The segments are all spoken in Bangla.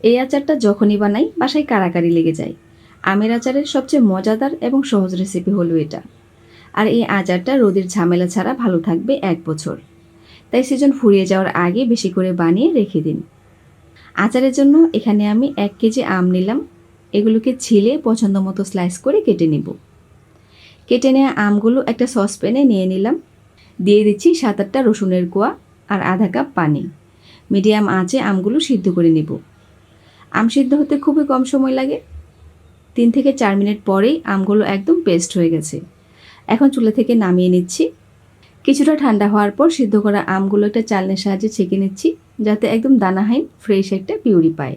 এই আচারটা যখনই বানাই, বাসায় কারাকারি লেগে যায়। আমের আচারের সবচেয়ে মজাদার এবং সহজ রেসিপি হলো এটা। আর এই আচারটা রোদের ঝামেলা ছাড়া ভালো থাকবে এক বছর। তাই সিজন ফুরিয়ে যাওয়ার আগে বেশি করে বানিয়ে রেখে দিন। আচারের জন্য এখানে আমি এক কেজি আম নিলাম। এগুলোকে ছিলে পছন্দ মতো স্লাইস করে কেটে নিব। কেটে নেওয়া আমগুলো একটা সসপ্যানে নিয়ে নিলাম। দিয়ে দিচ্ছি সাত আটটা রসুনের কোয়া আর আধা কাপ পানি। মিডিয়াম আঁচে আমগুলো সিদ্ধ করে নেব। আম সিদ্ধ হতে খুবই কম সময় লাগে। তিন থেকে চার মিনিট পরেই আমগুলো একদম পেস্ট হয়ে গেছে। এখন চুলা থেকে নামিয়ে নিচ্ছি। কিছুটা ঠান্ডা হওয়ার পর সিদ্ধ করা আমগুলো একটা চালনের সাহায্যে ছেঁকে নিচ্ছি, যাতে একদম দানাহীন ফ্রেশ একটা পিউরি পায়।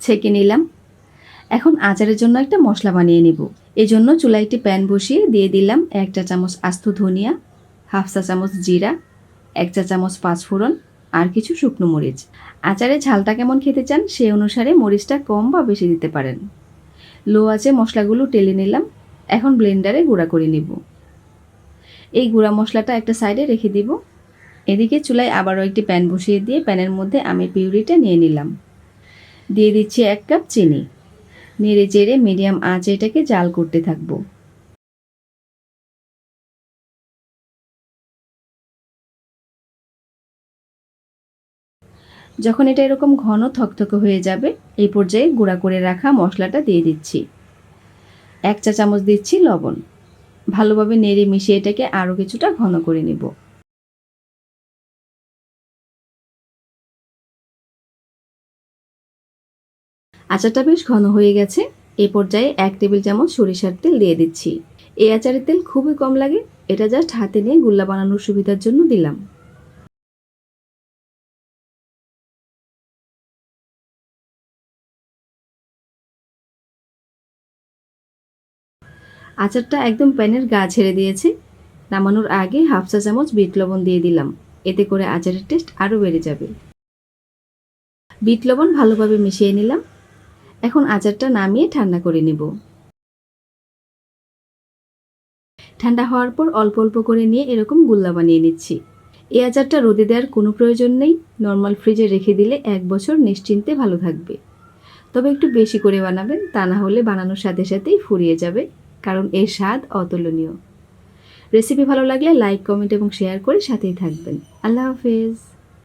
ছেঁকে নিলাম। এখন আচারের জন্য একটা মশলা বানিয়ে নেব। এই জন্য চুলায় একটি প্যান বসিয়ে দিয়ে দিলাম এক চা চামচ আস্ত ধনিয়া, হাফ চা চামচ জিরা এক চা চামচ পাঁচফোড়ন আর কিছু শুকনো মরিচ। আচারে ঝালটা কেমন খেতে চান সেই অনুসারে মরিচটা কম বা বেশি দিতে পারেন। লো আছে মশলাগুলো টেলে নিলাম, এখন ব্লেন্ডারে গুঁড়া করে নিব। এই গুঁড়া মশলাটা একটা সাইডে রেখে দিব। এদিকে চুলায় আবারও একটি প্যান বসিয়ে দিয়ে প্যানের মধ্যে আমের পিউরিটা নিয়ে নিলাম। দিয়ে দিচ্ছি এক কাপ চিনি। নেড়ে চেড়ে মিডিয়াম আঁচে এটাকে জাল করতে থাকব। যখন এটা এরকম ঘন থকথকে হয়ে যাবে, এই পর্যায়ে গুঁড়া করে রাখা মশলাটা দিয়ে দিচ্ছি। এক চা চামচ দিচ্ছি লবণ। ভালোভাবে নেড়ে মিশিয়ে এটাকে আরও কিছুটা ঘন করে নেব। আচারটা বেশ ঘন হয়ে গেছে। এই পর্যায়ে এক টেবিল চামচ সরিষার তেল দিয়ে দিচ্ছি। এই আচারের তেল খুবই কম লাগে, এটা জাস্ট হাতে নিয়ে গুল্লা বানানোর সুবিধার জন্য দিলাম। আচারটা একদম প্যানের গা ছেড়ে দিয়েছে। নামানোর আগে হাফ চা চামচ বিট লবণ দিয়ে দিলাম। এতে করে আচারের টেস্ট আরও বেড়ে যাবে। বিট লবণ ভালোভাবে মিশিয়ে নিলাম। এখন আচারটা নামিয়ে ঠান্ডা করে নেব। ঠান্ডা হওয়ার পর অল্প অল্প করে নিয়ে এরকম গুল্লা বানিয়ে নিচ্ছি। এই আচারটা রোদে দেওয়ার কোনো প্রয়োজন নেই। নর্মাল ফ্রিজে রেখে দিলে এক বছর নিশ্চিন্তে ভালো থাকবে। তবে একটু বেশি করে বানাবেন, তা না হলে বানানোর সাথে সাথেই ফুরিয়ে যাবে। কারণ এর স্বাদ অতুলনীয়। রেসিপি ভালো লাগলে লাইক কমেন্ট এবং শেয়ার করে সাথেই থাকবেন। আল্লাহ হাফেজ।